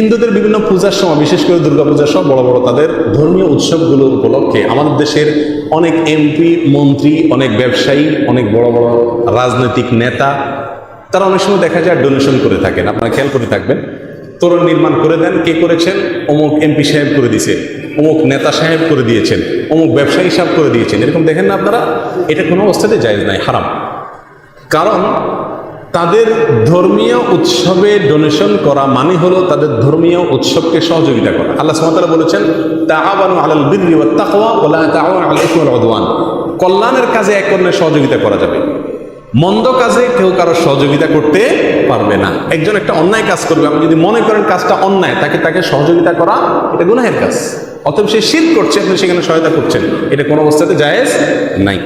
হিন্দুদের বিভিন্ন পূজার সময়, বিশেষ করে দুর্গাপূজার সব বড় বড় তাদের ধর্মীয় উৎসবগুলো উপলক্ষে আমাদের দেশের অনেক এমপি মন্ত্রী, অনেক ব্যবসায়ী, অনেক বড় বড় রাজনৈতিক নেতা, তারা অনেক সময় দেখা যায় ডোনেশন করে থাকেন। আপনারা খেয়াল করে থাকবেন, তোরণ নির্মাণ করে দেন, কে করেছেন? অমুক এমপি সাহেব করে দিয়েছে, অমুক নেতা সাহেব করে দিয়েছেন, অমুক ব্যবসায়ী সাহেব করে দিয়েছেন। এরকম দেখেন না আপনারা, এটা কোনো অবস্থাতে যায় নাই, হারাম। কারণ তাদের ধর্মীয় উৎসবে ডোনেশন করা মানে হলো তাদের ধর্মীয় উৎসবকে সহযোগিতা করা। আল্লাহ সুবহানাহু বলেছেন তাআবানু আলাল তাকওয়া ওয়া কল্যাণের কাজে এক অন্যের সহযোগিতা করা যাবে। মন্দ কাজে কেউ কারও সহযোগিতা করতে পারবে না। একজন একটা অন্যায় কাজ করবে। আপনি যদি মনে করেন কাজটা অন্যায়, তাকে তাকে সহযোগিতা করা এটা গুনাহের কাজ। অতএব সে শীত করছে, আপনি সেখানে সহায়তা করছেন। এটা কোনো অবস্থাতে জায়েজ নাই।